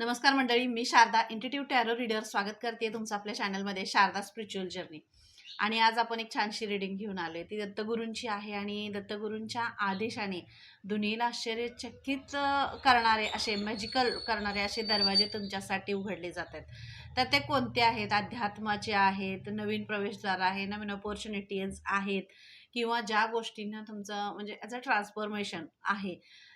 नमस्कार मंडळी मी शारदा इंटिट्यूट टॅरो रीडर स्वागत करते तुमचं आपल्या चॅनलमध्ये शारदा स्पिरिच्युअल जर्नी आणि आज आपण एक छानशी रीडिंग घेऊन आलो आहे ती दत्तगुरूंची आहे आणि दत्तगुरूंच्या आदेशाने दुनियेला आश्चर्यचकित करणारे असे मॅजिकल करणारे असे दरवाजे तुमच्यासाठी उघडले जात आहेत. तर ते कोणते आहेत? अध्यात्माचे आहेत नवीन प्रवेशद्वार आहे नवीन ऑपॉर्च्युनिटीज आहेत किंवा ज्या गोष्टींना तुमचं म्हणजे ॲज अ ट्रान्सफॉर्मेशन आहे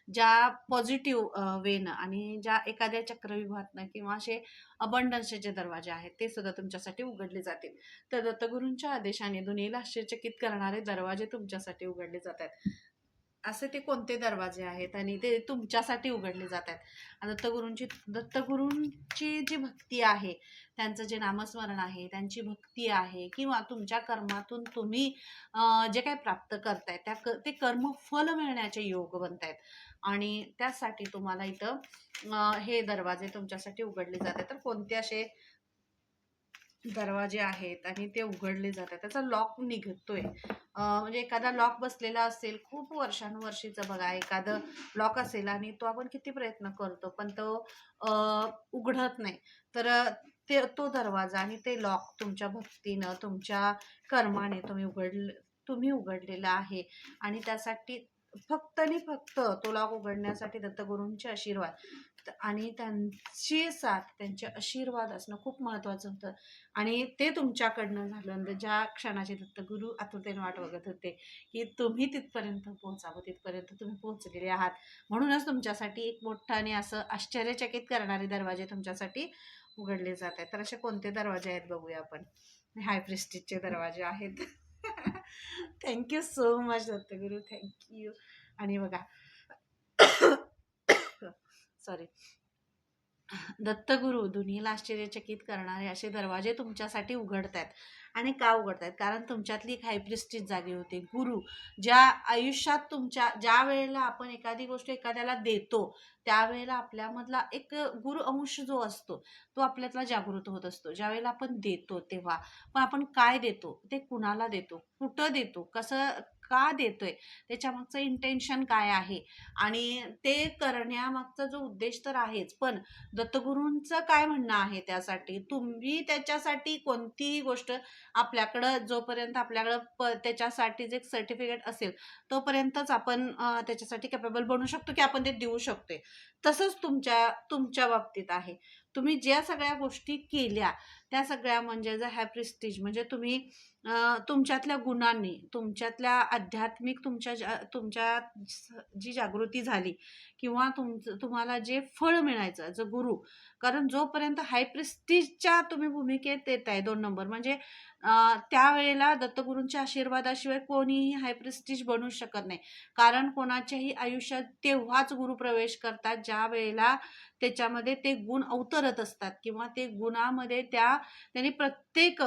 ज्या पॉझिटिव्ह वेनं आणि ज्या एखाद्या चक्रव्यूहातनं किंवा असे अबंडन्सचे दरवाजे आहेत ते सुद्धा तुमच्यासाठी उघडले जातील. तर दत्तगुरूंच्या आदेशाने दुनियेला आश्चर्यचकित करणारे दरवाजे तुमच्यासाठी उघडले जात आहेत. असे ते कोणते दरवाजे आहेत आणि ते तुमच्यासाठी उघडले जात आहेत? दत्तगुरूंची दत्तगुरूंची जी भक्ती आहे त्यांचं जे नामस्मरण आहे त्यांची भक्ती आहे किंवा तुमच्या कर्मातून तुम्ही जे काही प्राप्त करताय त्या क ते कर्म फल मिळण्याचे योग बनत आहेत आणि त्यासाठी तुम्हाला इथं हे दरवाजे तुमच्यासाठी उघडले जात आहेत. तर कोणते असे दरवाजे आहेत आणि ते उघडले जातात. त्याचा लॉक निघतोय. म्हणजे एखादा लॉक बसलेला असेल खूप वर्षानुवर्षीचं बघा एखादं लॉक असेल आणि तो आपण किती प्रयत्न करतो पण तो उघडत नाही. तर ते तो दरवाजा आणि ते लॉक तुमच्या भक्तीनं तुमच्या कर्माने तुम्ही उघडले तुम्ही उघडलेला आहे. आणि त्यासाठी फक्त आणि फक्त तो लॉक उघडण्यासाठी दत्तगुरूंचे आशीर्वाद. आणि त्यांची साथ त्यांचे आशीर्वाद असणं खूप महत्त्वाचं होतं. आणि ते तुमच्याकडनं झालं. ज्या क्षणाचे दत्तगुरू आतुरतेने वाट बघत होते की तुम्ही तिथपर्यंत पोहोचावं तिथपर्यंत तुम्ही पोहोचलेले आहात. म्हणूनच तुमच्यासाठी एक मोठं आणि असं आश्चर्यचकित करणारे दरवाजे तुमच्यासाठी उघडले जात आहेत. तर असे कोणते दरवाजे आहेत बघूया आपण. हाय प्रेस्टिजचे दरवाजे आहेत. Thank you so much Dattaguru. Thank you आणि बघा सॉरी दत्तगुरू दुनियेला आश्चर्यचकित करणारे असे दरवाजे तुमच्यासाठी उघडत आहेत आणि का उघडत आहेत कारण तुमच्यातली एक हायप्रिस्टीज जागी होते. गुरु ज्या आयुष्यात तुमच्या ज्या वेळेला आपण एखादी गोष्ट एखाद्याला देतो त्यावेळेला आपल्यामधला एक गुरु अंश जो असतो तो आपल्यातला जागृत होत असतो. ज्या वेळेला आपण देतो तेव्हा. पण आपण काय देतो? ते कुणाला देतो? कुठं देतो? कसं का देतोय. त्याच्यामागचं इंटेन्शन काय आहे? आणि ते करण्यामागचा जो उद्देश तर आहेच पण दत्तगुरूंचं काय म्हणणं आहे त्यासाठी? तुम्ही त्याच्यासाठी कोणतीही गोष्ट आपल्याकडं जोपर्यंत आपल्याकडं प त्याच्यासाठी जे सर्टिफिकेट असेल तोपर्यंतच आपण त्याच्यासाठी कॅपेबल बनू शकतो की आपण ते देऊ शकतो तसंच तुमच्या तुमच्या बाबतीत आहे. तुम्ही ज्या सगळ्या गोष्टी केल्या त्या सगळ्या म्हणजे जर ह्या प्रिस्टीज म्हणजे तुम्ही तुमच्यातल्या गुणांनी तुमच्यातल्या आध्यात्मिक तुमच्या ज्या- तुमच्या जी जागृती झाली किंवा तुमचं तुम्हाला जे फळ मिळायचं ज गुरु कारण जोपर्यंत हाय प्रिस्टीजच्या तुम्ही भूमिकेत येत आहे दोन नंबर म्हणजे त्यावेळेला दत्तगुरूंच्या आशीर्वादाशिवाय कोणीही हाय प्रिस्टीज बनू शकत नाही. कारण कोणाच्याही आयुष्यात तेव्हाच गुरु प्रवेश करतात ज्या वेळेला त्याच्यामध्ये ते गुण अवतरत असतात किंवा ते गुणामध्ये त्या त्यांनी प्रत्येक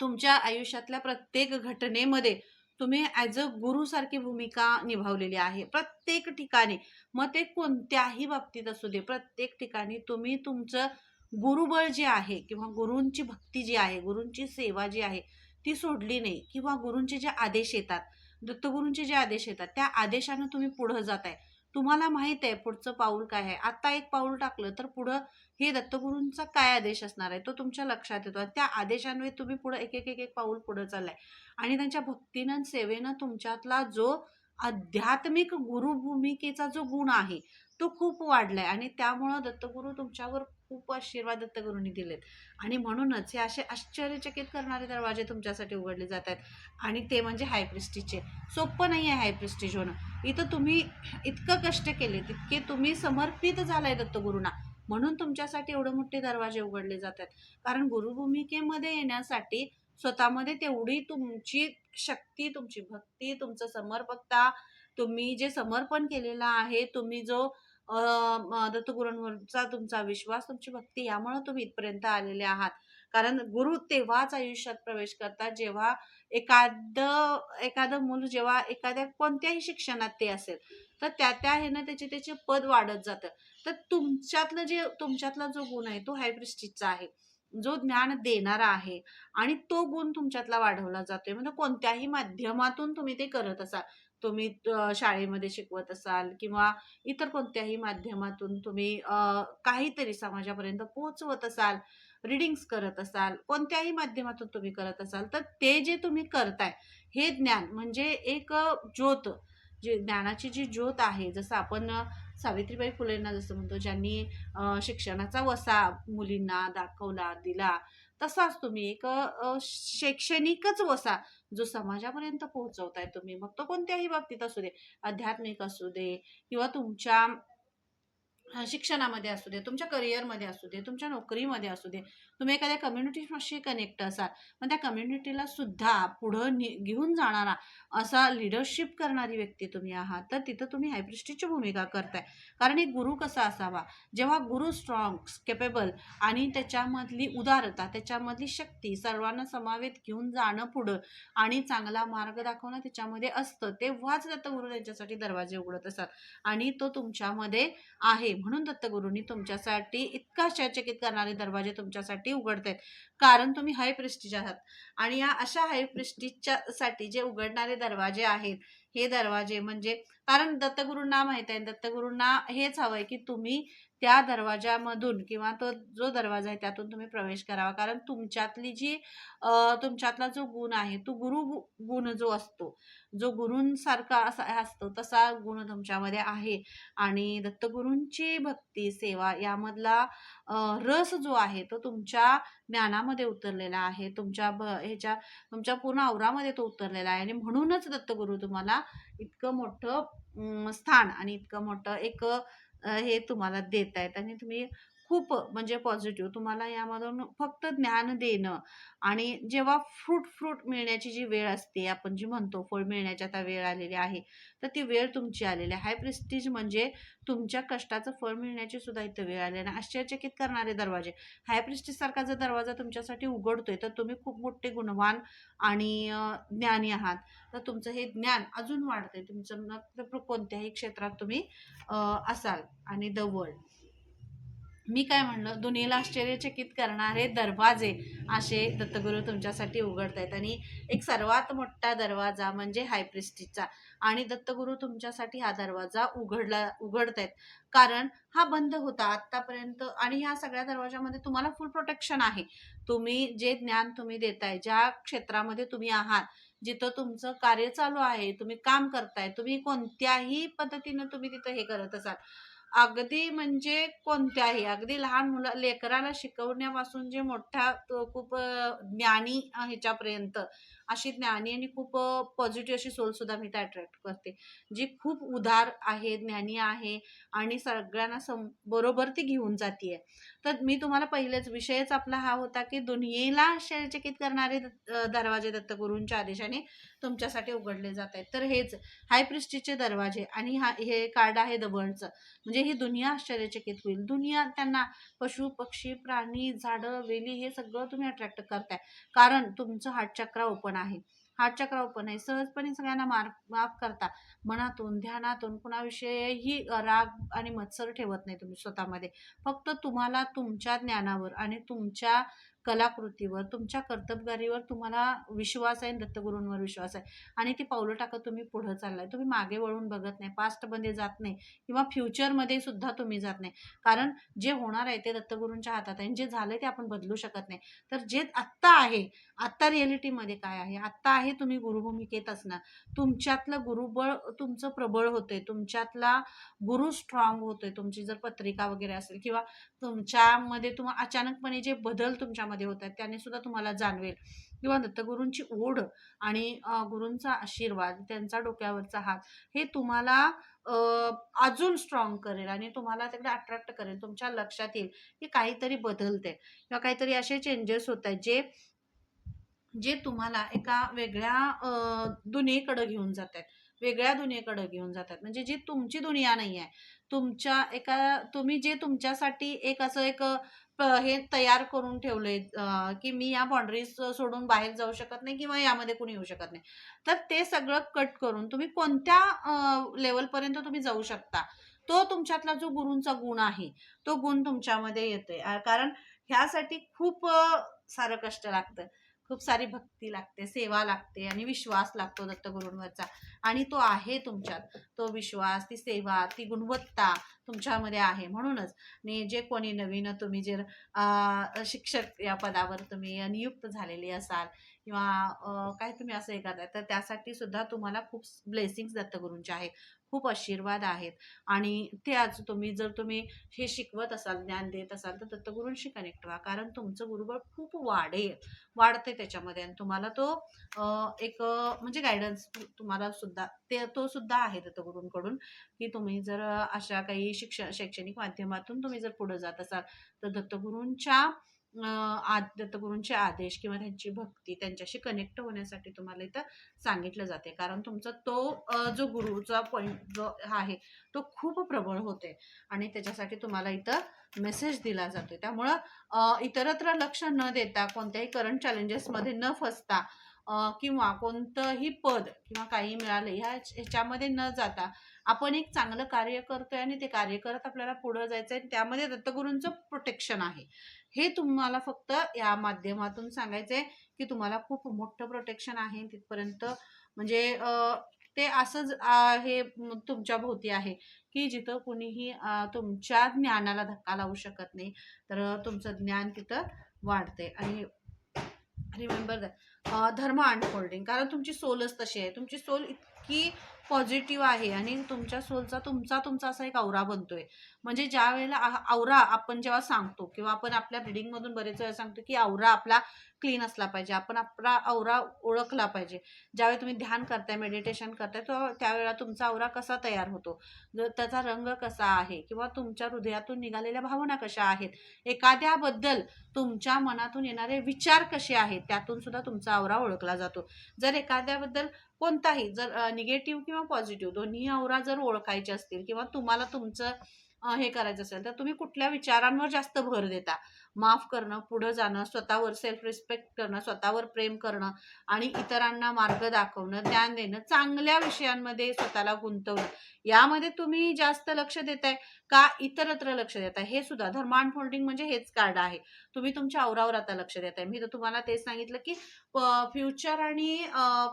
तुमच्या आयुष्यातल्या प्रत्येक घटनेमध्ये तुम्ही ॲज अ गुरुसारखी भूमिका निभावलेली आहे. प्रत्येक ठिकाणी मग ते कोणत्याही बाबतीत असू दे प्रत्येक ठिकाणी तुम्ही तुमचं गुरुबळ जे आहे किंवा गुरूंची भक्ती जी आहे गुरूंची सेवा जी आहे ती सोडली नाही किंवा गुरूंचे जे आदेश येतात दत्तगुरूंचे जे आदेश येतात त्या आदेशानं तुम्ही पुढं जात आहे तुम्हाला माहीत आहे पुढचं पाऊल काय आहे. आत्ता एक पाऊल टाकलं तर पुढं हे दत्तगुरूंचा काय आदेश असणार आहे? तो तुमच्या लक्षात येतो. त्या आदेशान्वये तुम्ही पुढे एक एक एक एक पाऊल पुढे चाललाय. आणि त्यांच्या भक्तीनं आणि सेवेनं तुमच्यातला जो आध्यात्मिक गुरुभूमिकेचा जो गुण आहे तो खूप वाढलाय. आणि त्यामुळं दत्तगुरू तुमच्यावर खूप आशीर्वाद दत्तगुरूंनी दिलेत. आणि म्हणूनच हे असे आश्चर्यचकित करणारे दरवाजे तुमच्यासाठी उघडले जात आहेत. आणि ते म्हणजे हायप्रिस्टीजचे सोपं नाही आहे हायप्रिस्टीज होणं. इथं तुम्ही इतकं कष्ट केले तितके तुम्ही समर्पित झालाय दत्तगुरूंना. म्हणून तुमच्यासाठी एवढे मोठे दरवाजे उघडले जातात. कारण गुरुभूमिकेमध्ये येण्यासाठी स्वतःमध्ये तेवढी तुमची शक्ती तुमची भक्ती तुमचं समर्पकता तुम्ही जे समर्पण केलेलं आहे तुम्ही जो दत्तगुरूंवरचा तुमचा विश्वास तुमची भक्ती यामुळे तुम्ही इथपर्यंत आलेले आहात. कारण गुरु तेव्हाच आयुष्यात प्रवेश करतात जेव्हा एखादं एखादं मूल जेव्हा एखाद्या कोणत्याही शिक्षणात ते असेल तर त्या त्या ह्यानं त्याचे त्याचे पद वाढत जातं. तर तुमच्यातलं जे तुमच्यातला जो गुण आहे तो हायप्रिस्टिसचा आहे. जो ज्ञान देणारा आहे आणि तो गुण तुमच्यातला वाढवला जातोय. म्हणजे कोणत्याही माध्यमातून तुम्ही ते करत असाल. तुम्ही शाळेमध्ये शिकवत असाल किंवा इतर कोणत्याही माध्यमातून तुम्ही काहीतरी समाजापर्यंत पोहोचवत असाल, रीडिंग्स करत असाल, कोणत्याही माध्यमातून तुम्ही करत असाल, तर ते जे तुम्ही करताय, हे ज्ञान म्हणजे एक ज्योत, जे ज्ञानाची जी ज्योत आहे, जसं आपण सावित्रीबाई फुलेंना जसं म्हणतो, ज्यांनी शिक्षणाचा वसा मुलींना दाखवला, दिला, तसाच तुम्ही एक शैक्षणिकच वसा जो समाजापर्यंत पोहोचवताय तुम्ही, मग तो कोणत्याही बाबतीत असू दे, आध्यात्मिक असू दे किंवा तुमच्या शिक्षणामध्ये असू दे, तुमच्या करिअरमध्ये असू दे, तुमच्या नोकरीमध्ये असू दे, तुम्ही एखाद्या कम्युनिटीशी कनेक्ट असाल, मग त्या कम्युनिटीला सुद्धा पुढं घेऊन जाणारा असा लीडरशिप करणारी व्यक्ती तुम्ही आहात, तर तिथं तुम्ही हायप्रिस्टीची भूमिका करताय. कारण एक गुरु कसा असावा, जेव्हा गुरु स्ट्राँग, केपेबल आणि त्याच्यामधली उदारता, त्याच्यामधली शक्ती, सर्वांना समावेत घेऊन जाणं पुढं आणि चांगला मार्ग दाखवणं त्याच्यामध्ये असतं, तेव्हाच दत्तगुरू त्यांच्यासाठी दरवाजे उघडत असतात आणि तो तुमच्यामध्ये आहे. म्हणून दत्तगुरूंनी तुमच्यासाठी इतका आश्चर्यचकित करणारे दरवाजे तुमच्यासाठी उघडतायत. कारण तुम्ही हाय प्रिस्टीज आहात आणि या अशा हाय प्रिस्टीजच्या साठी जे उघडणारे दरवाजे आहेत, हे दरवाजे म्हणजे कारण दत्तगुरूंना माहीत आहे, दत्तगुरूंना हेच हवंय, की तुम्ही त्या दरवाजामधून किंवा तो जो दरवाजा आहे, त्यातून तुम्ही प्रवेश करावा. कारण तुमच्यातली जी तुमच्यातला जो गुण आहे, तो गुरु गु गुण जो असतो, जो गुरूंसारखा असा असतो, तसा गुण तुमच्यामध्ये आहे आणि दत्तगुरूंची भक्ती, सेवा यामधला रस जो आहे, तो तुमच्या ज्ञानामध्ये उतरलेला आहे. तुमच्या ब ह्याच्या तुमच्या पूर्ण आवरामध्ये तो उतरलेला आहे आणि म्हणूनच दत्तगुरू तुम्हाला इतकं मोठं स्थान आणि इतकं मोठं एक हे तुम्हाला देत आहेत आणि तुम्ही खूप म्हणजे पॉझिटिव्ह तुम्हाला यामधून फक्त ज्ञान देणं आणि जेव्हा फ्रूट फ्रूट मिळण्याची जी वेळ असते, आपण जी म्हणतो फळ मिळण्याची आता वेळ आलेली आहे, तर ती वेळ तुमची आलेली आहे. हाय प्रेस्टीज म्हणजे तुमच्या कष्टाचं फळ मिळण्याची सुद्धा इथं वेळ आली आहे आणि आश्चर्यचकित करणारे दरवाजे. हाय प्रेस्टीजसारखा जर दरवाजा तुमच्यासाठी उघडतोय, तर तुम्ही खूप मोठे गुणवान आणि ज्ञानी आहात. तर तुमचं हे ज्ञान अजून वाढतंय. तुमचं मग कोणत्याही क्षेत्रात तुम्ही असाल आणि द वर्ल्ड मी काय म्हणलं, दुनियेला आश्चर्यचकित करणारे दरवाजे असे दत्तगुरू तुमच्यासाठी उघडत आहेत आणि एक सर्वात मोठा दरवाजा म्हणजे हायप्रिस्टीचा आणि दत्तगुरू तुमच्यासाठी हा दरवाजा उघडला उघडत आहेत कारण हा बंद होता आत्तापर्यंत आणि ह्या सगळ्या दरवाजामध्ये तुम्हाला फुल प्रोटेक्शन आहे. तुम्ही जे ज्ञान तुम्ही देताय, ज्या क्षेत्रामध्ये तुम्ही आहात, जिथं तुमचं कार्य चालू आहे, तुम्ही काम करताय, तुम्ही कोणत्याही पद्धतीनं तुम्ही तिथं हे करत असाल, अगदी म्हणजे कोणत्याही, अगदी लहान मुलं लेकराला शिकवण्यापासून जे मोठ्या तो खूप ज्ञानी ह्याच्यापर्यंत अशी ज्ञानी आणि खूप पॉझिटिव्ह अशी सोलसुद्धा मी त्या अट्रॅक्ट करते. जी खूप उदार आहे, ज्ञानी आहे आणि सगळ्यांना सम बरोबर ती घेऊन जाते तर मी तुम्हाला पहिलेच विषयच आपला हा होता, की दुनियेला आश्चर्यचकित करणारे द दरवाजे दत्तगुरूंच्या आदेशाने तुमच्यासाठी उघडले जात आहेत. तर हेच हाय प्रिस्टीजचे दरवाजे आणि हा हे कार्ड आहे दबणचं म्हणजे ही दुनिया आश्चर्यचकित होईल. दुनिया त्यांना पशु, पक्षी, प्राणी, झाडं, वेली हे सगळं तुम्ही अट्रॅक्ट करताय. कारण तुमचं हार्ट चक्र ओपन आहे. हा चक्रा पण आहे. सहजपणे सगळ्यांना मार माफ करता. मनातून, ध्यानातून कुणाविषयीही राग आणि मत्सर ठेवत नाही तुम्ही स्वतःमध्ये. फक्त तुम्हाला तुमच्या ज्ञानावर आणि तुमच्या कलाकृतीवर, तुमच्या कर्तबगारीवर तुम्हाला विश्वास आहे आणि दत्तगुरूंवर विश्वास आहे आणि ती पावलं टाकत तुम्ही पुढं चाललाय. तुम्ही मागे वळून बघत नाही, पास्टमध्ये जात नाही किंवा फ्युचरमध्ये सुद्धा तुम्ही जात नाही. कारण जे होणार आहे ते दत्तगुरूंच्या हातात आहे आणि जे झालंय ते आपण बदलू शकत नाही. तर जे आत्ता आहे, आत्ता रिॲलिटीमध्ये काय आहे, आत्ता आहे तुम्ही गुरुभूमिकेत असणार तुमच्यातलं गुरुबळ तुमचं प्रबळ होतंय. तुमच्यातला गुरु स्ट्राँग होतोय. तुमची जर पत्रिका वगैरे असेल किंवा तुमच्यामध्ये तुम्हा अचानकपणे जे बदल तुमच्यामध्ये होत आहेत, त्याने सुद्धा तुम्हाला जाणवेल किंवा दत्तगुरूंची ओढ आणि गुरूंचा आशीर्वाद, त्यांचा डोक्यावरचा हात हे तुम्हाला अजून स्ट्राँग करेल आणि तुम्हाला तिकडे अट्रॅक्ट करेल. तुमच्या लक्षात येईल, की काहीतरी बदलते किंवा काहीतरी असे चेंजेस होत आहेत, जे जे तुम्हाला एका वेगळ्या दुनियेकडे घेऊन जात आहेत वेगळ्या दुनियेकडे घेऊन जातात. म्हणजे जी तुमची दुनिया नाही आहे तुमच्या एका तुम्ही जे तुमच्यासाठी एक असं एक हे तयार करून ठेवले की मी या बाँड्रीज सोडून बाहेर जाऊ शकत नाही किंवा यामध्ये कोणी येऊ शकत नाही. तर ते सगळं कट करून तुम्ही कोणत्या लेवलपर्यंत तुम्ही जाऊ शकता. तो तुमच्यातला जो गुरूंचा गुण आहे, तो गुण तुमच्यामध्ये येतोय. कारण ह्यासाठी खूप सारं कष्ट लागतं. खूप सारी भक्ती लागते सेवा लागते आणि विश्वास लागतो दत्तगुरूंवरचा आणि तो आहे तुमच्यात तो विश्वास ती सेवा ती गुणवत्ता तुमच्यामध्ये आहे. म्हणूनच मी जे कोणी नवीन तुम्ही जर शिक्षक या पदावर तुम्ही नियुक्त झालेले असाल किंवा काय तुम्ही असं हे करताय तर त्यासाठी सुद्धा तुम्हाला खूप ब्लेसिंग्स दत्तगुरूंचे आहेत. खूप आशीर्वाद आहेत. आणि ते आज तुम्ही जर तुम्ही हे शिकवत असाल ज्ञान देत असाल तर दत्तगुरूंशी कनेक्ट व्हा. कारण तुमचं गुरुबळ खूप वाढेल वाढते त्याच्यामध्ये. आणि तुम्हाला तो एक म्हणजे गायडन्स तुम्हाला सुद्धा ते तो सुद्धा आहे दत्तगुरूंकडून की तुम्ही जर अशा काही शिक्षण शैक्षणिक माध्यमातून तुम्ही जर पुढे जात असाल तर दत्तगुरूंच्या आ दत्तगुरूंचे आदेश किंवा त्यांची भक्ती त्यांच्याशी कनेक्ट होण्यासाठी तुम्हाला इथं सांगितलं जाते. कारण तुमचा तो जो गुरुचा पॉईंट जो आहे तो खूप प्रबळ होते. आणि त्याच्यासाठी तुम्हाला इथं मेसेज दिला जातो त्यामुळं इतरत्र लक्ष न देता कोणत्याही करंट चॅलेंजेसमध्ये न फसता किंवा कोणतंही पद किंवा काही मिळालं ह्या ह्याच्यामध्ये न जाता आपण एक चांगलं कार्य करतोय आणि ते कार्य करत आपल्याला पुढं जायचं आहे त्यामध्ये दत्तगुरूंचं प्रोटेक्शन आहे. हे तुम्हाला फक्त या माध्यमातून सांगायचंय की तुम्हाला खूप मोठं प्रोटेक्शन आहे तिथपर्यंत. म्हणजे ते असंच हे तुमच्या भोवती आहे की जिथं कुणीही तुमच्या ज्ञानाला धक्का लावू शकत नाही तर तुमचं ज्ञान तिथं वाढते आणि रिमेंबर दॅट धर्म अनफोल्डिंग कारण तुमची सोलच तशी आहे. तुमची सोल इतकी पॉझिटिव्ह आहे आणि तुमच्या सोलचा तुमचा तुमचा असा एक औरा बनतोय. म्हणजे ज्या वेळेला आवरा आपण जेव्हा सांगतो किंवा आपण आपल्या रिडिंगमधून बरेच वेळा सांगतो की आवरा आपला क्लीन असला पाहिजे आपण आपला आवरा ओळखला पाहिजे. ज्यावेळी तुम्ही ध्यान करताय मेडिटेशन करताय तो त्यावेळेला तुमचा आवरा कसा तयार होतो? जर त्याचा रंग कसा आहे? किंवा तुमच्या हृदयातून निघालेल्या भावना कशा आहेत? एखाद्याबद्दल तुमच्या मनातून येणारे विचार कसे आहेत? त्यातून सुद्धा तुमचा आवरा ओळखला जातो. जर एखाद्याबद्दल कोणताही जर निगेटिव्ह किंवा पॉझिटिव्ह दोन्ही आवरा जर ओळखायचे असतील किंवा तुम्हाला तुमचं हे करायचं असेल तर तुम्ही कुठल्या विचारांवर जास्त भर देता? माफ करणं पुढं जाणं स्वतःवर सेल्फ रिस्पेक्ट करणं स्वतःवर प्रेम करणं आणि इतरांना मार्ग दाखवणं ज्ञान देणं चांगल्या विषयांमध्ये स्वतःला गुंतवणं. यामध्ये तुम्ही जास्त लक्ष देताय का इतरत्र लक्ष देताय? हे सुद्धा धर्मान फोल्डिंग म्हणजे हेच कार्ड आहे. तुम्ही तुमच्या औरावर आता लक्ष देताय. मी तर तुम्हाला तेच सांगितलं की फ्युचर आणि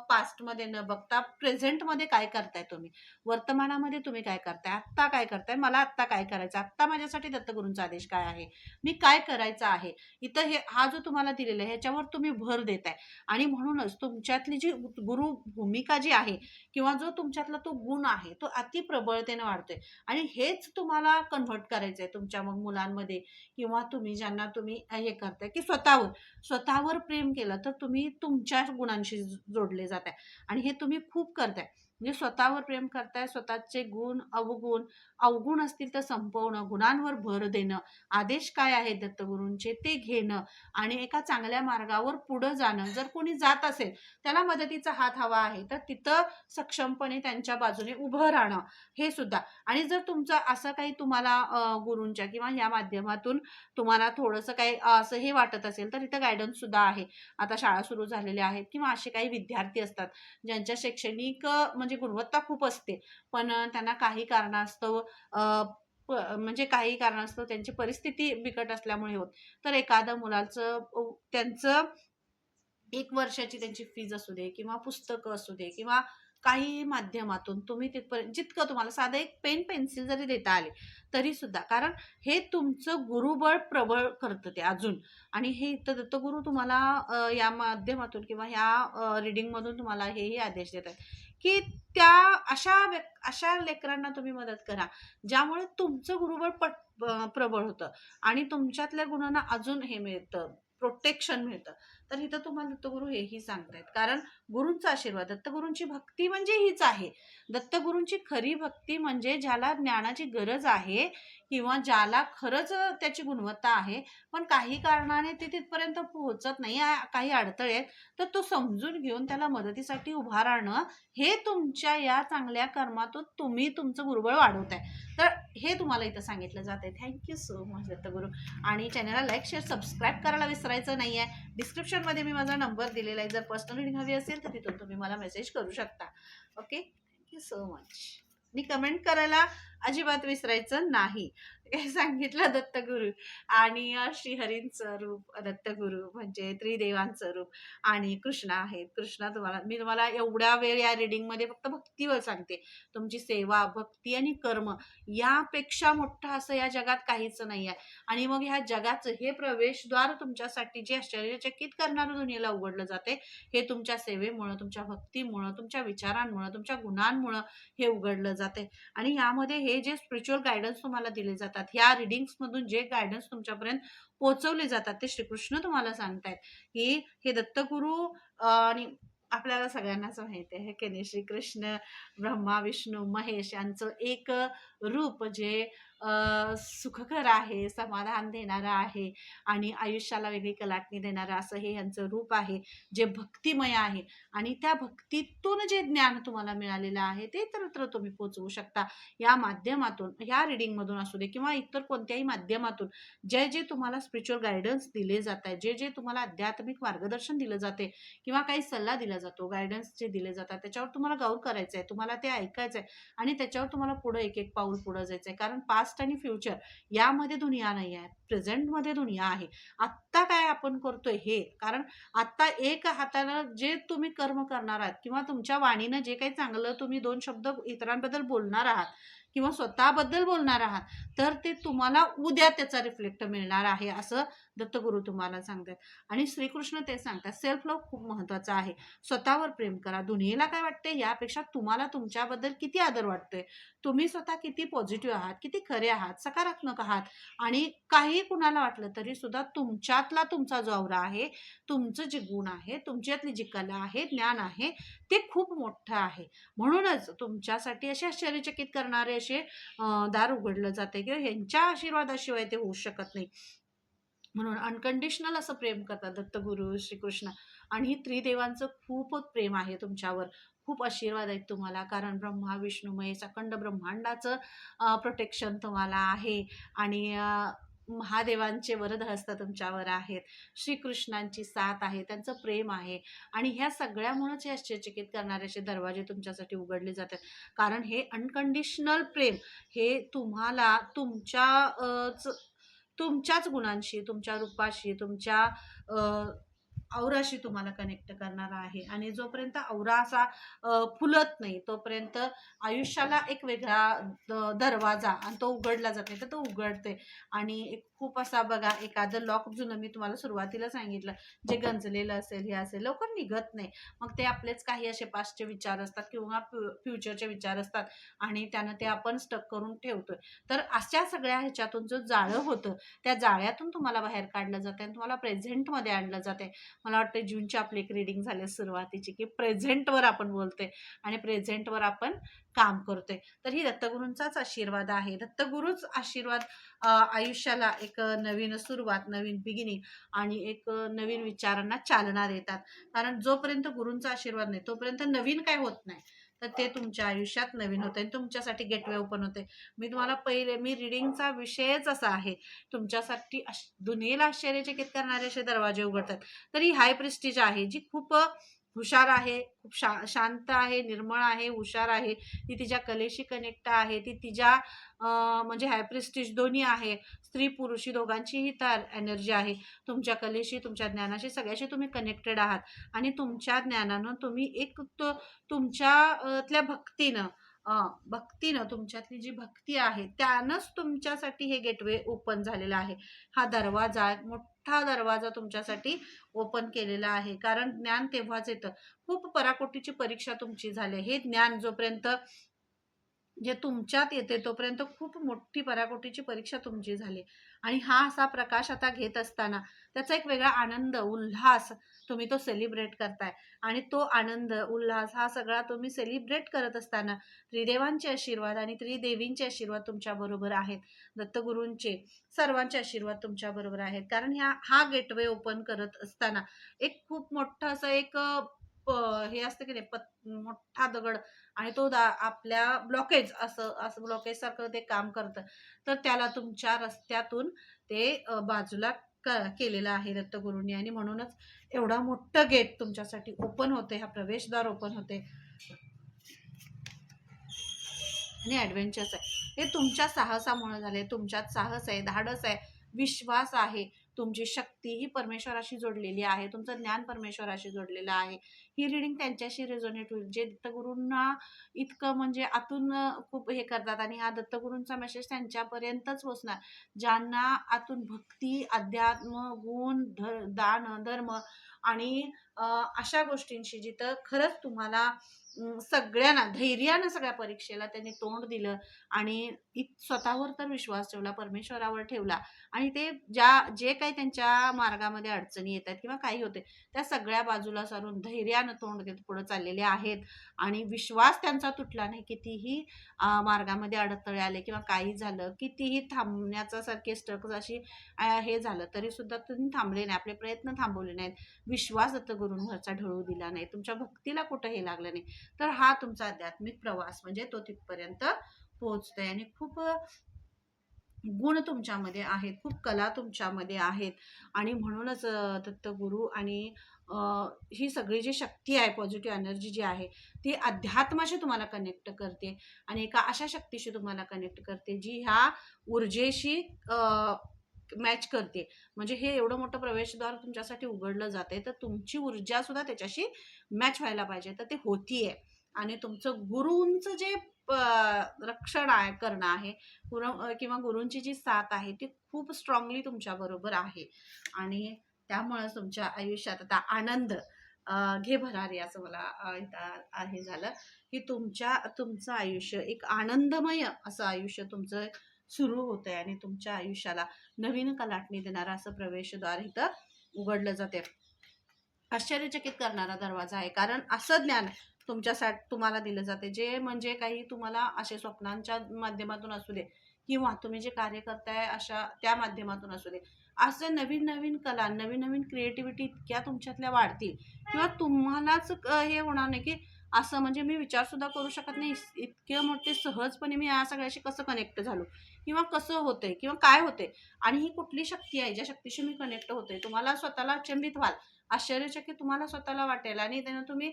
पास्टमध्ये न बघता प्रेझेंटमध्ये काय करताय तुम्ही? वर्तमानामध्ये तुम्ही काय करताय? आत्ता काय करताय? मला आत्ता काय करायचं? आत्ता माझ्यासाठी दत्तगुरूंचा आदेश काय आहे? मी काय करायचं? आहे. इथं हे हा जो तुम्हाला दिलेला आहे ह्याच्यावर तुम्ही भर देताय. आणि म्हणूनच तुमच्यातली जी गुरु भूमिका जी आहे किंवा जो तुमच्यातला तो गुण आहे तो अति प्रबळतेने वाढतोय. आणि हेच तुम्हाला कन्व्हर्ट करायचं आहे तुमच्या मग मुलांमध्ये किंवा तुम्ही ज्यांना तुम्ही हे करताय की स्वतःवर. स्वतःवर प्रेम केलं तर तुम्ही तुमच्या गुणांशी जोडले जाताय. आणि हे तुम्ही खूप करताय. म्हणजे स्वतःवर प्रेम करताय स्वतःचे गुण अवगुण अवगुण असतील तर संपवणं गुणांवर भर देणं आदेश काय आहेत दत्तगुरूंचे ते घेणं आणि एका चांगल्या मार्गावर पुढं जाणं. जर कोणी जात असेल त्याला मदतीचा हात हवा आहे तर तिथं सक्षमपणे त्यांच्या बाजूने उभं राहणं हे सुद्धा. आणि जर तुमचं असं काही तुम्हाला गुरूंच्या किंवा या माध्यमातून तुम्हाला थोडंसं काही असं हे वाटत असेल तर इथं गायडन्स सुद्धा आहे. आता शाळा सुरू झालेल्या आहेत किंवा असे काही विद्यार्थी असतात ज्यांच्या शैक्षणिक म्हणजे म्हणजे गुणवत्ता खूप असते. पण त्यांना काही कारणास्तव प- म्हणजे काही कारणास्तव त्यांची परिस्थिती बिकट असल्यामुळे होत. तर एखादं मुलाचं त्यांचं एक वर्षाची त्यांची फीज असू दे किंवा पुस्तकं असू दे किंवा काही माध्यमातून तुम्ही तिथपर्यंत जितकं तुम्हाला साधं एक पेन पेन्सिल जरी देता आले तरी सुद्धा कारण हे तुमचं गुरुबळ प्रबळ करतं ते अजून. आणि हे इथं दत्तगुरू तुम्हाला या माध्यमातून किंवा ह्या रिडिंगमधून तुम्हाला हेही आदेश देत की त्या अशा अशा लेकरांना तुम्ही मदत करा ज्यामुळे तुमचं गुरुबळ पट प्रबळ होतं आणि तुमच्यातल्या गुणांना अजून हे मिळतं प्रोटेक्शन मिळतं. तर इथं तुम्हाला दत्तगुरू हेही सांगतायत. कारण गुरूंचा आशीर्वाद दत्तगुरूंची भक्ती म्हणजे हीच आहे. दत्तगुरूंची खरी भक्ती म्हणजे ज्याला ज्ञानाची गरज आहे किंवा ज्याला खरंच त्याची गुणवत्ता आहे पण काही कारणाने ते तिथपर्यंत पोहोचत नाही काही अडथळे आहेत तर तो समजून घेऊन त्याला मदतीसाठी उभा राहणं हे तुमच्या या चांगल्या कर्मातून तुम्ही तुमचं गुरुबळ वाढवताय. तर हे तुम्हाला इथं सांगितलं जाते थँक्यू सो मच दत्तगुरू. आणि चॅनलला लाईक शेअर सबस्क्राईब करायला विसरायचं नाही आहे डिस्क्रिप्शन डिस्क्रिप्शनमध्ये मी माझा नंबर दिलेला आहे. जर पर्सनल रिडिंग हवी असेल तर तिथून तुम्ही मला मेसेज करू शकता. Okay thank you so much me comment करायला अजिबात विसरायचं नाही. सांगितलं दत्तगुरू? आणि श्रीहरींचं रूप दत्तगुरु म्हणजे त्रिदेवांचं रूप आणि कृष्ण आहेत. कृष्णा तुम्हाला मी तुम्हाला एवढ्या वेळ या रिडिंगमध्ये फक्त भक्तीवर सांगते. तुमची सेवा भक्ती आणि कर्म यापेक्षा मोठं असं या जगात काहीच नाही आहे. आणि मग ह्या जगाचं हे प्रवेशद्वार तुमच्यासाठी जे आश्चर्यचकित करणारं दुनियेला उघडलं जाते हे तुमच्या सेवेमुळं तुमच्या भक्तीमुळं तुमच्या विचारांमुळं तुमच्या गुणांमुळं हे उघडलं जाते. आणि यामध्ये हे जे स्पिरिच्युअल गायडन्स तुम्हाला दिले जातात ह्या रिडिंग्समधून जे गायडन्स तुमच्यापर्यंत पोहोचवले जातात ते श्रीकृष्ण तुम्हाला सांगतायत. की हे दत्तगुरू अं, आणि आपल्याला सगळ्यांनाच माहिती आहे की नाही? श्रीकृष्ण ब्रह्मा विष्णू महेश यांचं एक रूप जे सुखकर आहे समाधान देणारं आहे आणि आयुष्याला वेगळी कलाटणी देणारं असं हे यांचं रूप आहे जे भक्तिमय आहे आणि त्या भक्तीतून जे ज्ञान तुम्हाला मिळालेलं आहे ते इतरत्र तुम्ही पोचवू शकता. या माध्यमातून ह्या रिडिंगमधून असू दे किंवा इतर कोणत्याही माध्यमातून जे जे तुम्हाला स्पिरिच्युअल गायडन्स दिले जात आहे जे जे तुम्हाला आध्यात्मिक मार्गदर्शन दिलं जाते किंवा काही सल्ला दिला जातो गायडन्स जे दिले जातात त्याच्यावर तुम्हाला गौर करायचं आहे तुम्हाला ते ऐकायचं आहे आणि त्याच्यावर तुम्हाला पुढं एक एक पाऊल पुढं जायचं आहे कारण पास्ट आणि फ्युचर यामध्ये दुनिया नाही आहे. प्रेझेंटमध्ये दुनिया आहे. आत्ता काय आपण करतोय हे. कारण आत्ता एक हातानं जे तुम्ही कर्म करणार आहात किंवा तुमच्या वाणीनं जे काही चांगलं तुम्ही दोन शब्द इतरांबद्दल बोलणार आहात किंवा स्वतःबद्दल बोलणार आहात तर ते तुम्हाला उद्या त्याचा रिफ्लेक्ट मिळणार आहे असं दत्तगुरू तुम्हाला सांगतात. आणि श्रीकृष्ण ते सांगतात सेल्फ लव्ह खूप महत्त्वाचा आहे. स्वतःवर प्रेम करा. दुनियेला काय वाटते यापेक्षा तुम्हाला तुमच्याबद्दल किती आदर वाटतोय? तुम्ही स्वतः किती पॉझिटिव्ह आहात? किती खरे आहात? सकारात्मक आहात? आणि काही कुणाला वाटलं तरी सुद्धा तुमच्यातला तुमचा जो आवरा आहे तुमचं जे गुण आहे तुमच्यातली जी कला आहे ज्ञान आहे ते खूप मोठं आहे. म्हणूनच तुमच्यासाठी असे आश्चर्यचकित करणारे असे दार उघडलं जाते किंवा ह्यांच्या आशीर्वादाशिवाय ते होऊ शकत नाही. म्हणून अनकंडिशनल असं प्रेम करतात दत्तगुरु श्रीकृष्ण. आणि ही त्रिदेवांचं खूपच प्रेम आहे तुमच्यावर. खूप आशीर्वाद आहेत तुम्हाला कारण ब्रह्मा विष्णू महेश अखंड ब्रह्मांडाचं प्रोटेक्शन तुम्हाला आहे. आणि महादेवांचे वरदहस्त तुमच्यावर आहेत. श्रीकृष्णांची साथ आहे त्यांचं प्रेम आहे. आणि ह्या सगळ्यामुळेच हे आश्चर्यचकित करणारे असे दरवाजे तुमच्यासाठी उघडले जातात. कारण हे अनकंडिशनल प्रेम हे तुम्हाला तुमच्या तुमच्याच गुणांशी तुमच्या रूपाशी तुमच्या औराशी तुम्हाला कनेक्ट करणारा आहे. आणि जोपर्यंत औरा असा फुलत नाही तोपर्यंत आयुष्याला एक वेगळा दरवाजा आणि तो उघडला जात नाही तर तो उघडते आणि एक खूप असा बघा एखादं लॉक जुनं मी तुम्हाला सुरुवातीला सांगितलं जे गंजलेलं असेल हे असेल लवकर निघत नाही. मग ते आपलेच काही असे पास्टचे विचार असतात किंवा फ्युचरचे विचार असतात आणि त्यानं ते आपण स्टक करून ठेवतोय. तर अशा सगळ्या ह्याच्यातून जो जाळं होतं त्या जाळ्यातून तुम्हाला बाहेर काढलं जाते आणि तुम्हाला प्रेझेंटमध्ये आणलं जाते मला वाटतं जूनची आपली एक रिडिंग झाली सुरुवातीची की प्रेझेंटवर आपण बोलतोय आणि प्रेझेंटवर आपण काम करतोय. तर ही दत्तगुरूंचाच आशीर्वाद आहे. दत्तगुरूच आशीर्वाद आयुष्याला एक नवीन सुरुवात नवीन बिगिनिंग आणि एक नवीन विचारांना चालना देतात. कारण जोपर्यंत गुरूंचा आशीर्वाद नाही तोपर्यंत नवीन काय होत नाही. तर ते तुमच्या आयुष्यात नवीन होते आणि तुमच्यासाठी गेटवे ओपन होते मी तुम्हाला पहिले मी रिडिंगचा विषयच असा आहे. तुमच्यासाठी दुनियेला आश्चर्यचकित करणारे असे दरवाजे उघडतात. तर ही हाय प्रेस्टिज आहे जी खूप हुशार आहे खूप शा शांत आहे निर्मळ आहे हुशार आहे. ती तिच्या कलेशी कनेक्ट आहे. ती तिच्या म्हणजे हायप्रिस्टिज दोन्ही आहे. स्त्री पुरुषी दोघांचीही तर एनर्जी आहे. तुमच्या कलेशी तुमच्या ज्ञानाशी सगळ्याशी तुम्ही कनेक्टेड आहात. आणि तुमच्या ज्ञानानं तुम्ही एक तुमच्यातल्या भक्तीनं भक्तीनं तुमच्यातली जी भक्ती आहे त्यानंच तुमच्यासाठी हे गेटवे ओपन झालेलं आहे. हा दरवाजा मोठा मोठा दरवाजा तुमच्यासाठी ओपन केलेला आहे. कारण ज्ञान तेव्हाच येतं. खूप पराकोटीची परीक्षा तुमची झाली आहे. हे ज्ञान जोपर्यंत जे तुमच्यात येते तोपर्यंत खूप मोठी पराकोटीची परीक्षा तुमची झाली आणि हा असा प्रकाश आता घेत असताना त्याचा एक वेगळा आनंद उल्हास तुम्ही तो सेलिब्रेट करताय. आणि तो आनंद उल्हास हा सगळा तुम्ही सेलिब्रेट करत असताना त्रिदेवांचे आशीर्वाद आणि त्रिदेवींचे आशीर्वाद तुमच्या बरोबर आहेत. दत्तगुरूंचे सर्वांचे आशीर्वाद तुमच्या बरोबर आहेत. कारण ह्या हा गेटवे ओपन करत असताना एक खूप मोठं असं एक प- हे असतं की नाही पत मोठा दगड आणि तो दा आपल्या ब्लॉकेज असं असं ब्लॉकेज सारखं ते काम करतं. तर त्याला तुमच्या रस्त्यातून ते बाजूला क केलेलं आहे दत्तगुरूंनी आणि म्हणूनच एवढा मोठं गेट तुमच्यासाठी ओपन होते हा प्रवेशद्वार ओपन होते. आणि ॲडव्हेंचर्स आहे. हे तुमच्या साहसामुळे झाले तुमच्यात साहस आहे धाडस आहे विश्वास आहे. तुमची शक्ती ही परमेश्वराशी जोडलेली आहे तुमचं ज्ञान परमेश्वराशी जोडलेलं आहे. ही रिडिंग त्यांच्याशी रेझोनेट होईल. जे दत्तगुरूंना इतकं म्हणजे आतून खूप हे करतात आणि हा दत्तगुरूंचा मेसेज त्यांच्यापर्यंतच पोचणार ज्यांना आतून भक्ती अध्यात्म गुण धर दान धर्म आणि अशा गोष्टींशी जिथं खरंच तुम्हाला सगळ्यांना धैर्यानं सगळ्या परीक्षेला त्यांनी तोंड दिलं आणि स्वतःवर तर विश्वास ठेवला परमेश्वरावर ठेवला आणि ते ज्या जे काही त्यांच्या मार्गामध्ये अडचणी येतात किंवा काही होते त्या सगळ्या बाजूला सारून धैर्यानं तोंड देत पुढे चाललेले आहेत. आणि विश्वास त्यांचा तुटला नाही कितीही मार्गामध्ये अडथळे आले किंवा काही झालं कितीही थांबण्याचा सारखे स्टक अशी हे झालं तरी सुद्धा तुम्ही थांबले नाही आपले प्रयत्न थांबवले नाहीत. विश्वास दत्तगुरूंवरचा ढळू दिला नाही तुमच्या भक्तीला कुठं हे लागलं नाही. तर हा तुमचा आध्यात्मिक प्रवास म्हणजे तो तिथपर्यंत पोहोचतोय आणि खूप गुण तुमच्यामध्ये आहेत खूप कला तुमच्यामध्ये आहेत. आणि म्हणूनच दत्तगुरु दत्तगुरू आणि ही सगळी जी शक्ती आहे पॉझिटिव्ह एनर्जी जी आहे ती अध्यात्माशी तुम्हाला कनेक्ट करते आणि एका अशा शक्तीशी तुम्हाला कनेक्ट करते जी ह्या ऊर्जेशी मॅच करते. म्हणजे हे एवढं मोठं प्रवेशद्वार तुमच्यासाठी उघडलं जाते तर तुमची ऊर्जा सुद्धा त्याच्याशी मॅच व्हायला पाहिजे. तर ते होतीये. आणि तुमचं गुरूंचं जे प- रक्षण आहे करणं आहे गुरु किंवा गुरूंची जी साथ आहे ती खूप स्ट्रॉंगली तुमच्या बरोबर आहे. आणि त्यामुळं तुमच्या आयुष्यात आता आनंद घे भरारी असं मला हे झालं. की तुमच्या तुमचं आयुष्य एक आनंदमय असं आयुष्य तुमचं सुरू होत आहे आणि तुमच्या आयुष्याला नवीन कलाटणी देणारा असं प्रवेशद्वार इथं उघडलं जाते आश्चर्यचकित करणारा दरवाजा आहे. कारण असं ज्ञान तुमच्यासाठी तुम्हाला दिलं जाते जे म्हणजे काही तुम्हाला असे स्वप्नांच्या माध्यमातून असू दे किंवा तुम्ही जे कार्य करताय अशा त्या माध्यमातून असू दे. असं नवीन नवीन कला नवीन नवीन क्रिएटिव्हिटी इतक्या तुमच्यातल्या वाढतील. किंवा तुम्हालाच हे होणार नाही की असं म्हणजे मी विचारसुद्धा करू शकत नाही. इतके मोठे सहजपणे मी या सगळ्याशी कसं कनेक्ट झालो? किंवा कसं होतंय? किंवा काय होते आणि ही कुठली शक्ती आहे? ज्या शक्तीशी मी कनेक्ट होते तुम्हाला स्वतःला अचंबित व्हाल. आश्चर्यचकित तुम्हाला स्वतःला वाटेल. आणि त्यानं तुम्ही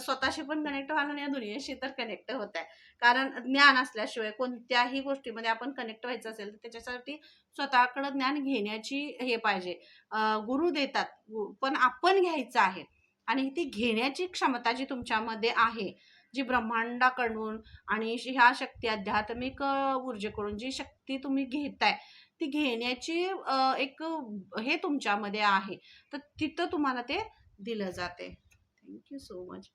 स्वतःशी पण कनेक्ट व्हाल आणि या दुनियेशी तर कनेक्ट होत आहे. कारण ज्ञान असल्याशिवाय कोणत्याही गोष्टीमध्ये आपण कनेक्ट व्हायचं असेल तर त्याच्यासाठी स्वतःकडं ज्ञान घेण्याची हे पाहिजे. गुरु देतात. गु- पण आपण घ्यायचं आहे. आणि ती घेण्याची क्षमता जी तुमच्यामध्ये आहे जी ब्रह्मांडाकडून आणि ह्या शक्ती आध्यात्मिक ऊर्जेकडून जी शक्ती तुम्ही घेताय ती घेण्याची एक हे तुमच्यामध्ये आहे. तर तिथं तुम्हाला ते दिलं जाते. थँक्यू सो मच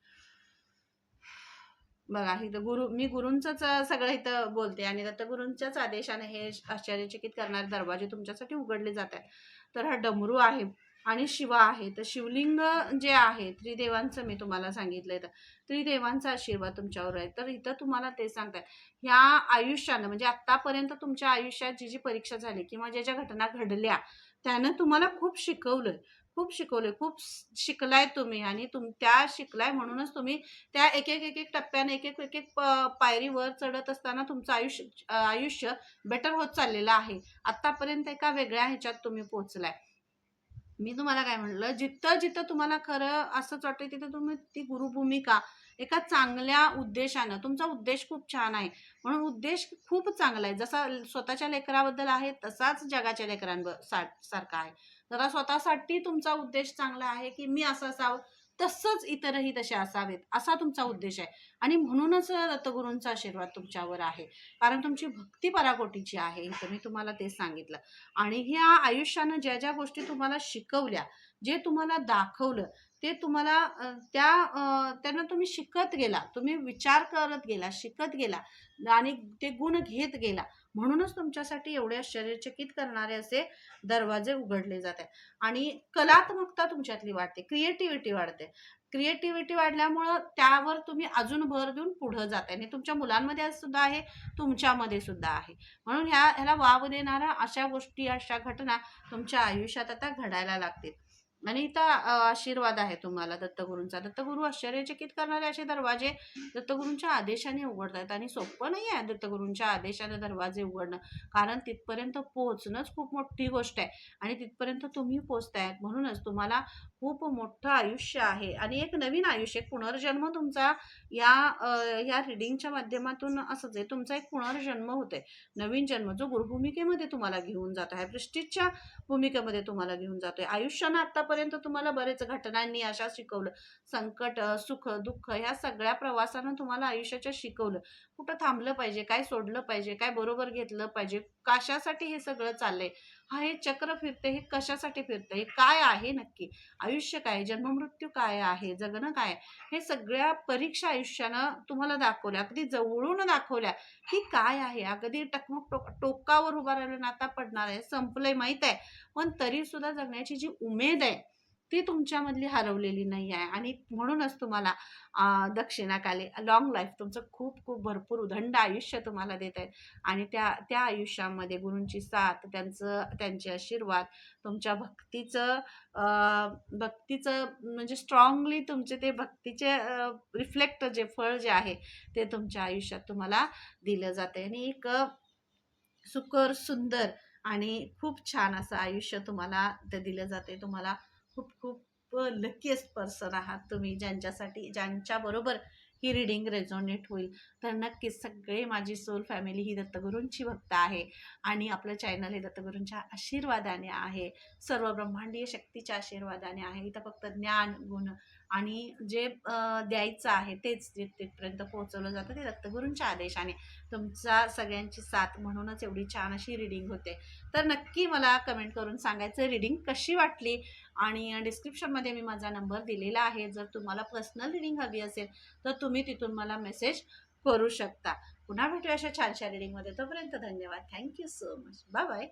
बघा इथं गुरु मी गुरूंचंच सगळं इथं बोलते आणि दत्तगुरूंच्याच आदेशाने हे आश्चर्यचकित करणारे दरवाजे तुमच्यासाठी उघडले जात आहेत. तर हा डमरू आहे. आणि शिवा आहे. तर शिवलिंग जे आहे त्रिदेवांचं मी तुम्हाला सांगितलंय. तर त्रिदेवांचा आशीर्वाद तुमच्यावर आहे. तर इथं तुम्हाला ते सांगतात ह्या आयुष्यानं म्हणजे आत्तापर्यंत तुमच्या आयुष्यात जी जी परीक्षा झाली किंवा ज्या ज्या घटना घडल्या त्यानं तुम्हाला खूप शिकवलंय. खूप शिकवलंय. खूप शिकलाय तुम्ही आणि तुम त्या शिकलाय म्हणूनच तुम्ही त्या एक एक एक एक टप्प्याने एक एक एक एक प- पायरी वर चढत असताना तुमचं आयुष्य आयुष्य बेटर होत चाललेलं आहे. आतापर्यंत एका वेगळ्या ह्याच्यात तुम्ही पोहोचलाय. मी तुम्हाला काय म्हटलं जिथं जिथं तुम्हाला खरं असंच वाटतं तिथं तुम्ही ती गुरुभूमिका एका चांगल्या उद्देशानं तुमचा उद्देश खूप छान आहे. म्हणून उद्देश खूप चांगला आहे. जसा स्वतःच्या लेकराबद्दल आहे तसाच जगाच्या लेकरांब सा- सारखा आहे. जरा स्वतःसाठी तुमचा उद्देश चांगला आहे की मी असं असावं तसंच इतरही तसे असावेत असा तुमचा उद्देश आहे. आणि म्हणूनच दत्तगुरूंचा आशीर्वाद तुमच्यावर आहे. कारण तुमची भक्ती पराकोटीची आहे इथं मी तुम्हाला तेच सांगितलं. आणि ह्या आयुष्यानं ज्या ज्या गोष्टी तुम्हाला शिकवल्या जे तुम्हाला दाखवलं ते तुम्हाला त्या त्यांना तुम्ही शिकत गेला तुम्ही विचार करत गेला शिकत गेला आणि ते गुण घेत गेला. म्हणूनच तुमच्यासाठी एवढे आश्चर्यचकित करणारे असे दरवाजे उघडले जात आहेत आणि कलात्मकता तुमच्यातली वाढते क्रिएटिव्हिटी वाढते. क्रिएटिव्हिटी वाढल्यामुळं त्यावर तुम्ही अजून भर देऊन पुढं जात आणि तुमच्या मुलांमध्ये सुद्धा आहे तुमच्यामध्ये सुद्धा आहे. म्हणून ह्या ह्याला वाव देणाऱ्या अशा गोष्टी अशा घटना तुमच्या आयुष्यात आता घडायला लागतील. आणि इथं आशीर्वाद आहे तुम्हाला दत्तगुरूंचा. दत्तगुरू आश्चर्यचकित करणारे असे दरवाजे दत्तगुरूंच्या आदेशाने उघडतात आणि सोपं नाही आहे दत्तगुरूंच्या आदेशाने दरवाजे उघडणं. कारण तिथपर्यंत पोहोचणंच खूप मोठी गोष्ट आहे आणि तिथपर्यंत तुम्ही पोचताय म्हणूनच तुम्हाला खूप मोठं आयुष्य आहे. आणि एक नवीन आयुष्य एक पुनर्जन्म तुमचा या या रिडिंगच्या माध्यमातून असंच आहे तुमचा एक पुनर्जन्म होते नवीन जन्म जो गुरुभूमिकेमध्ये तुम्हाला घेऊन जात आहे प्रिस्टिजच्या भूमिकेमध्ये तुम्हाला घेऊन जातो आहे. आयुष्यानं आत्तापर्यंत तुम्हाला बरेच घटनांनी अशा शिकवलं. संकट सुख दुःख ह्या सगळ्या प्रवासानं तुम्हाला आयुष्याच्या शिकवलं. कुठं थांबलं पाहिजे काय सोडलं पाहिजे काय बरोबर घेतलं पाहिजे कशासाठी हे सगळं चाललंय? हा हे चक्र फिरते हे कशासाठी फिरते हे काय आहे नक्की? आयुष्य काय जन्ममृत्यू काय आहे? जगणं काय हे सगळ्या परीक्षा आयुष्यानं तुम्हाला दाखवल्या अगदी जवळून दाखवल्या. की काय आहे? अगदी टकमक टोक टोकावर उभा राहिलं नाता पडणार आहे संपलंय माहीत आहे. पण तरी सुद्धा जगण्याची जी उमेद आहे ती तुमच्यामधली हरवलेली नाही आहे. आणि म्हणूनच तुम्हाला दक्षिणाकाली लॉंग लाईफ तुमचं खूप खूप भरपूर उदंड आयुष्य तुम्हाला देत आहेत. आणि त्या त्या आयुष्यामध्ये गुरूंची साथ त्यांचं त्यांचे आशीर्वाद तुमच्या भक्तीचं भक्तीचं म्हणजे स्ट्रॉंगली तुमचे ते भक्तीचे रिफ्लेक्ट जे फळ जे आहे ते तुमच्या आयुष्यात तुम्हाला दिलं जाते आणि एक सुकर सुंदर आणि खूप छान असं आयुष्य तुम्हाला ते दिलं जाते तुम्हाला खूप खूप लकीएस्ट पर्सन आहात तुम्ही ज्यांच्यासाठी ज्यांच्याबरोबर ही रिडिंग रेझोनेट होईल. तर नक्कीच सगळे माझी सोल फॅमिली ही दत्तगुरूंची भक्त आहे आणि आपलं चॅनल हे दत्तगुरूंच्या आशीर्वादाने आहे. सर्व ब्रह्मांडीय शक्तीच्या आशीर्वादाने आहे. इथं फक्त ज्ञान गुण आणि जे द्यायचं आहे तेच जे तिथपर्यंत पोहोचवलं जातं ते दत्तगुरूंच्या आदेशाने. तुमचा सगळ्यांची साथ म्हणूनच एवढी छान अशी रिडिंग होते. तर नक्की मला कमेंट करून सांगायचं रिडिंग कशी वाटली? आणि डिस्क्रिप्शनमध्ये मी माझा नंबर दिलेला आहे. जर तुम्हाला पर्सनल रिडिंग हवी असेल तर तुम्ही तिथून मला मेसेज करू शकता. पुन्हा भेटूया अशा छानशा रिडिंगमध्ये तोपर्यंत धन्यवाद. Thank you so much bye bye